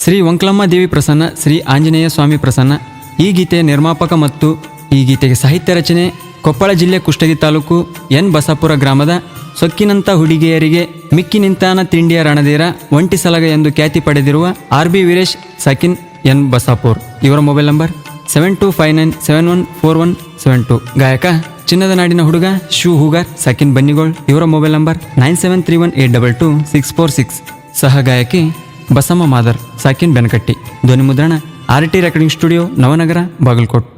ಶ್ರೀ ವಂಕ್ಲಮ್ಮ ದೇವಿ ಪ್ರಸನ್ನ, ಶ್ರೀ ಆಂಜನೇಯ ಸ್ವಾಮಿ ಪ್ರಸನ್ನ, ಈ ಗೀತೆಯ ನಿರ್ಮಾಪಕ ಮತ್ತು ಈ ಗೀತೆಗೆ ಸಾಹಿತ್ಯ ರಚನೆ ಕೊಪ್ಪಳ ಜಿಲ್ಲೆ ಕುಷ್ಟಗಿ ತಾಲೂಕು ಎನ್ ಬಸಾಪುರ ಗ್ರಾಮದ ಸೊಕ್ಕಿನಂತ ಹುಡುಗಿಯರಿಗೆ ಮಿಕ್ಕಿ ನಿಂತಾನ ತಿಂಡಿಯ ರಣಧೀರ ಒಂಟಿ ಸಲಗ ಎಂದು ಖ್ಯಾತಿ ಪಡೆದಿರುವ ಆರ್ ಬಿ ವೀರೇಶ್, ಸಕಿನ್, ಎನ್ ಬಸಾಪುರ್. ಇವರ mobile number seven two five nine seven one four one seven two ಗಾಯಕ, ಚಿನ್ನದ ನಾಡಿನ ಹುಡುಗ ಶೂ ಹೂಗಾರ್, ಸಕಿನ್ ಬನ್ನಿಗೋಳ್. ಇವರ mobile number nine seven three one eight double two six four six ಸಹ ಗಾಯಕಿ ಬಸಮ್ಮ ಮಾದರ್ ಸಾಕಿನ್ ಬೆನಕಟ್ಟಿ ಧ್ವನಿ ಮುದ್ರಣ R T recording studio Navanagar Bagalkot.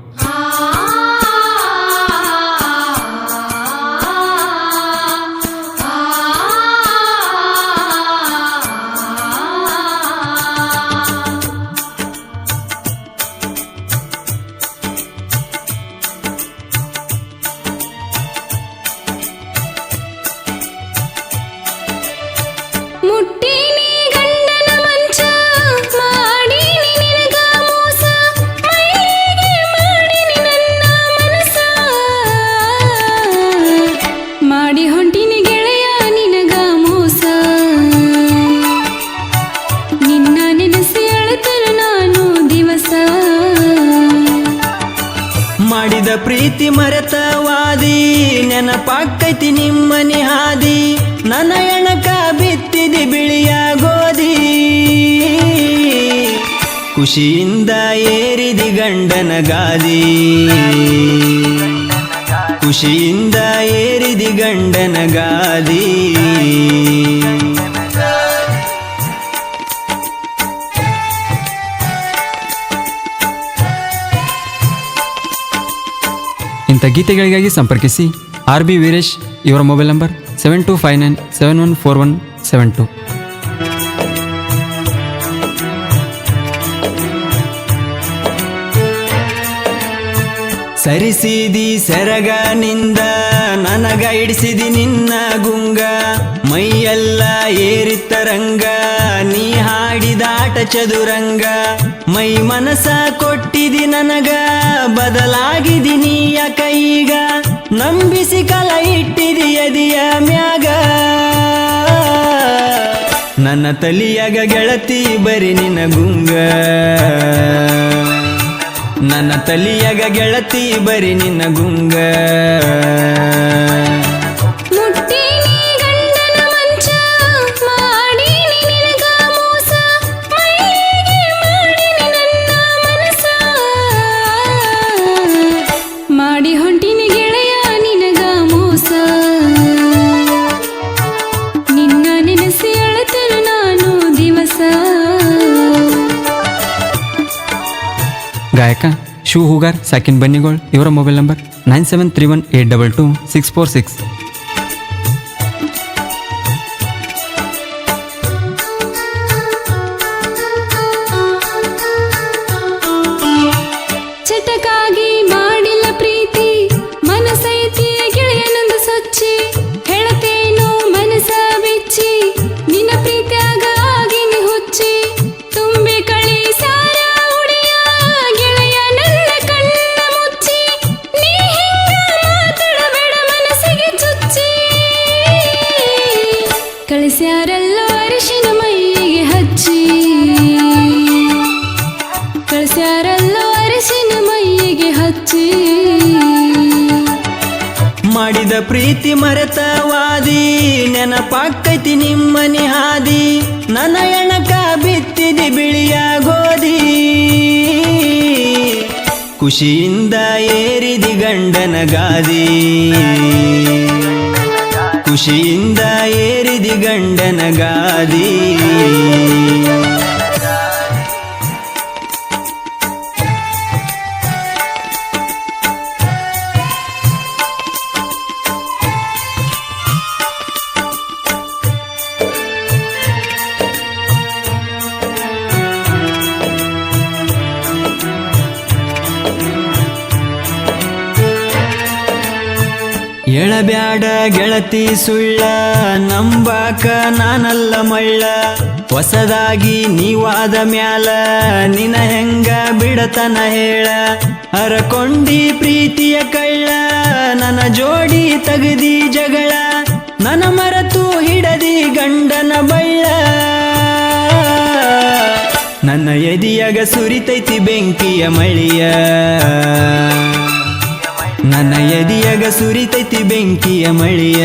ಮಾಡಿದ ಪ್ರೀತಿ ಮರೆತವಾದಿ ನೆನಪಾಕೈತಿ ನಿಮ್ಮನಿ ಹಾದಿ, ನನ್ನ ಎಣಕ ಬಿತ್ತಿದಿ ಬಿಳಿಯ ಗೋದಿ ಖುಷಿಯಿಂದ ಏರಿದಿ ಗಂಡನ ಗಾದಿ. ಖುಷಿಯಿಂದ ಏರಿದಿ ಗಂಡನ ಗಾದಿ. ಗೀತೆಗಳಿಗಾಗಿ ಸಂಪರ್ಕಿಸಿ. ಆರ್ ಬಿ ವೀರೇಶ್, ಇವರ mobile number seven two five nine seven one four one seven two ಸರಿಸಿದಿ ಸೆರಗನಿಂದ ನನಗ ಇಡಿಸಿದಿ ನಿನ್ನ ಗುಂಗ. ಮೈಯೆಲ್ಲ ಏರಿತರಂಗ ನೀ ಹಾಡಿದಾಟ ಚದುರಂಗ. ಮೈ ಮನಸ ಕೊಟ್ಟಿದಿ ನನಗ ಬದಲಾಗಿದಿ ನನ್ನ ತಲಿಯಾಗ ಗೆಳತಿ ಬರಿ ನಿನ್ನ ಗುಂಗ. ನನ್ನ ತಲಿಯಾಗ ಗೆಳತಿ ಬರಿ ನಿನ್ನ ಗುಂಗ. ಶೂ ಹೂಗಾರ್, ಸಾಕಿನ್ ಬನ್ನಿಗೋಳ್, ಇವರ mobile number nine seven three one eight double two six four six. ಚಟಕಾಗಿ ಕಳಿಸ್ಯಾರಲ್ಲೋ ಅರಿಶಿನ ಮೈಗೆ ಹಚ್ಚಿ. ಕಳಿಸ್ಯಾರಲ್ಲೋ ಅರಿಶಿನ ಮೈಗೆ ಹಚ್ಚಿ. ಮಾಡಿದ ಪ್ರೀತಿ ಮರೆತವಾದಿ ನೆನಪಾಕೈತಿ ನಿಮ್ಮನಿ ಹಾದಿ ನನ್ನ ಎಣಕ ಬಿತ್ತಿದಿ ಬಿಳಿಯ ಗೋಧಿ ಖುಷಿಯಿಂದ ಏರಿದಿ ಗಂಡನ ಗಾದಿ. ಖುಷಿಯಿಂದ ಏರಿದಿ ಗಂಡನ ಗಾದಿ. ಎಳಬ್ಯಾಡ ಗೆಳತಿ ಸುಳ್ಳ, ನಂಬಾಕ ನಾನಲ್ಲ ಮಳ್ಳ. ಹೊಸದಾಗಿ ನೀವಾದ ಮ್ಯಾಲ ನಿನ ಹೆಂಗ ಬಿಡತನ ಹೇಳ. ಅರಕೊಂಡಿ ಪ್ರೀತಿಯ ಕಳ್ಳ, ನನ್ನ ಜೋಡಿ ತಗದಿ ಜಗಳ. ನನ್ನ ಮರತು ಹಿಡದಿ ಗಂಡನ ಬಳ್ಳ. ನನ್ನ ಎದಿಯಾಗ ಸುರಿತೈತಿ ಬೆಂಕಿಯ ಮಳಿಯ. ನನ್ನ ಎದಿಯಾಗ ಸುರಿತೈತಿ ಬೆಂಕಿಯ ಮಳಿಯ.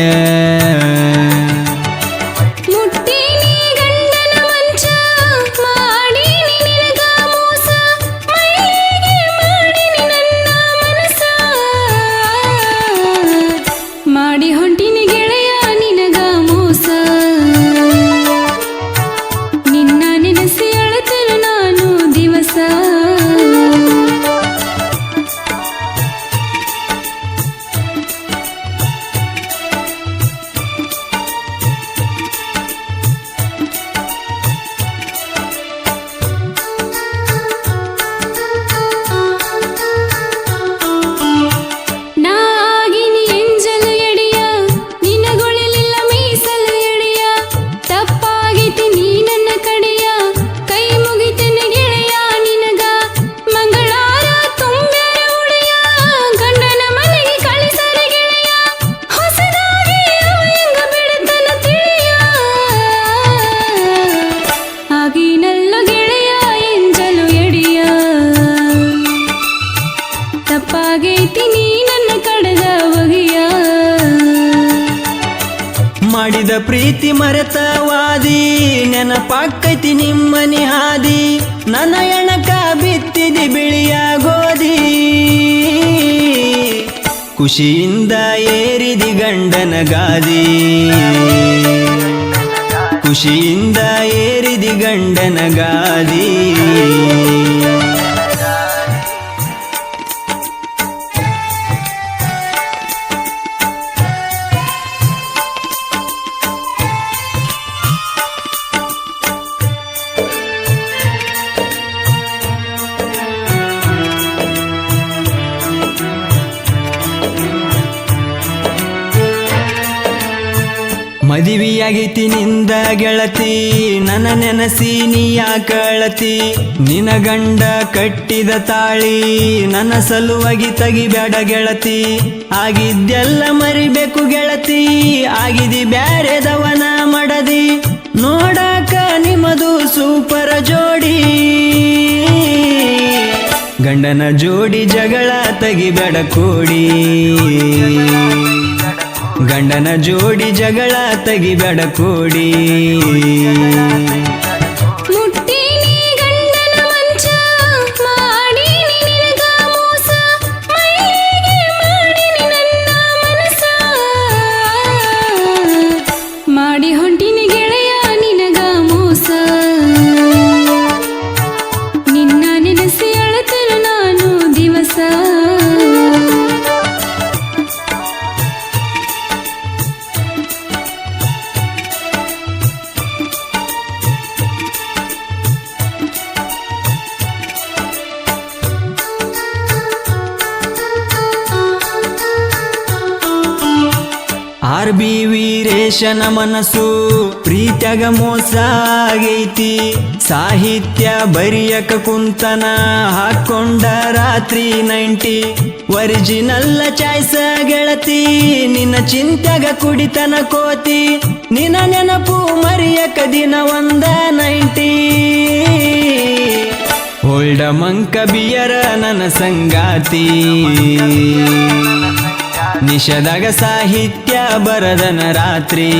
ಪ್ರೀತಿ ಮರೆತವಾದಿ ನೆನಪಾಕೈತಿ ನಿಮ್ಮನಿ ಹಾದಿ ನನ್ನ ಎಣಕ ಬಿತ್ತಿದಿ ಬಿಳಿಯ ಗೋಧಿ ಖುಷಿಯಿಂದ ಏರಿದಿ ಗಂಡನ ಗಾದಿ ಖುಷಿಯಿಂದ ಏರಿದಿ ಗಂಡನ ಗಾದಿ ಮದುವೆಯಾಗೈತಿ ನಿಂದ ಗೆಳತಿ, ನನ್ನ ನೆನಸಿ ನೀ ಕಳತಿ. ನಿನ ಗಂಡ ಕಟ್ಟಿದ ತಾಳಿ, ನನ್ನ ಸಲುವಾಗಿ ತಗಿಬೇಡ ಗೆಳತಿ. ಆಗಿದ್ದೆಲ್ಲ ಮರಿಬೇಕು ಗೆಳತಿ, ಆಗಿದಿ ಬ್ಯಾರೆದವನ ಮಡದಿ. ನೋಡಾಕ ನಿಮ್ಮದು ಸೂಪರ ಜೋಡಿ. ಗಂಡನ ಜೋಡಿ ಜಗಳ ತಗಿಬೇಡ ಕೋಡಿ. ಗಂಡನ ಜೋಡಿ ಜಗಳ ತೆಗಿಬೇಡ ಕೋಡಿ. ಆರ್ ಬಿ ವೀರೇಶನ ಮನಸ್ಸು, ಪ್ರೀತ್ಯಾಗ ಮೋಸ ಆಗೈತಿ. ಸಾಹಿತ್ಯ ಬರಿಯಕ ಕುಂತನ ಹಾಕೊಂಡ ರಾತ್ರಿ ನೈಂಟಿ. ಒರಿಜಿನಲ್ಲ ಚಾಯ್ಸ ಗೆಳತಿ, ನಿನ್ನ ಚಿಂತ್ಯಗ ಕುಡಿತನ ಕೋತಿ. ನಿನ್ನ ನೆನಪು ಮರಿಯಕ ದಿನ ಒಂದ ನೈಂಟಿ. ಹೋಲ್ಡ ಮಂಕ ಬಿಯರ ನನ್ನ ಸಂಗಾತಿ. ನಿಷದಾಗ ಸಾಹಿತ್ಯ ಬರದನ ರಾತ್ರಿ.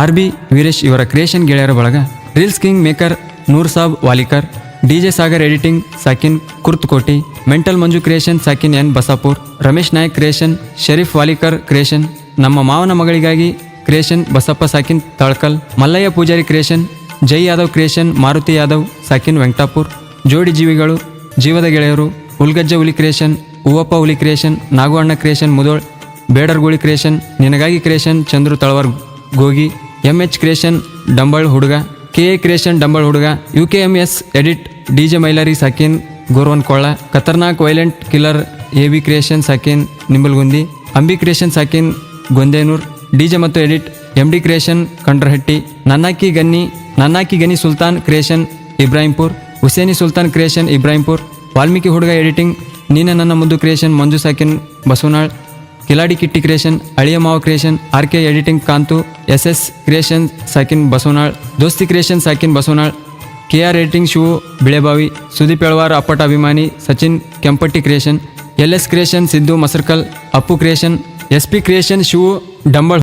ಆರ್ ಬಿ ವೀರೇಶ್ ಇವರ ಕ್ರಿಯೇಷನ್ ಗೆಳೆಯರ ಬಳಗ, reels king maker Noor Sab Walikar DJ Sagar editing ಸಾಕಿನ್ Kurtakoti, mental Manju creation ಸಾಕಿನ್ N Basapur, Ramesh Nayak creation, Sharif Walikar creation, ನಮ್ಮ ಮಾವನ ಮಗಳಿಗಾಗಿ ಕ್ರಿಯೇಷನ್ ಬಸಪ್ಪ ಸಾಕಿನ್ ತಳ್ಕಲ್, ಮಲ್ಲಯ್ಯ ಪೂಜಾರಿ ಕ್ರಿಯೇಷನ್, ಜೈ ಯಾದವ್ ಕ್ರಿಯೇಷನ್ ಮಾರುತಿ ಯಾದವ್ ಸಾಕಿನ್ ವೆಂಕಟಾಪುರ್, ಜೋಡಿ ಜೀವಿಗಳು, ಜೀವದ ಗೆಳೆಯರು, ಹುಲ್ಗಜ್ಜ ಹುಲಿ ಕ್ರಿಯೇಷನ್, ಹೂವಪ್ಪ ಹುಲಿ ಕ್ರಿಯೇಷನ್, ನಾಗು ಅಣ್ಣ ಕ್ರಿಯೇಷನ್, ಮುದೋಳ್, ಬೇಡರ್ಗುಳಿ ಕ್ರಿಯೇಷನ್, ನಿನಗಾಗಿ creation Chandru Talawar Gogi M H creation Dambal ಹುಡುಗ ಕೆ ಎ ಕ್ರಿಯೇಷನ್ ಡಂಬಳ್ ಹುಡುಗ U K M S edit D J Mailari ಸಾಕಿನ್ ಗೋರ್ವನ್ ಕೊಳ್ಳ ಖತರ್ನಾಕ್ violent killer A V creation ಸಾಕಿನ್ Nimbalgundi Ambi creation ಸಾಕಿನ್ ಗೊಂದೇನೂರ್ ಡಿ ಜೆ ಮತ್ತು edit M D creation Kandrahatti ನನ್ನಾಕಿ gunny ನನ್ನಾಕಿ Gani Sultan creation Ibrahimpur ಹುಸೇನಿ Sultan creation Ibrahimpur Valmiki ಹುಡುಗ editing ನೀನೆ ನನ್ನ ಮುದ್ದು ಕ್ರಿಯೇಷನ್ ಮಂಜು ಸಾಕಿನ್ ಬಸವನಾಳ್ ಕಿಲಾಡಿ ಕಿಟ್ಟಿ ಕ್ರಿಯೇಷನ್, ಅಳಿಯ ಮಾವ creation, R K editing Kantu, S S creation, ಸಾಕಿನ್ Basavanal, ದೋಸ್ತಿ creation, ಸಾಕಿನ್ Basavanal, K R editing Shivu, Bilebavi, Sudeep Elavar, ಅಪ್ಪಟ ಅಭಿಮಾನಿ, Sachin Kempatti creation, L S creation, Siddu Masarkal, Appu creation, S P creation shoe Dambal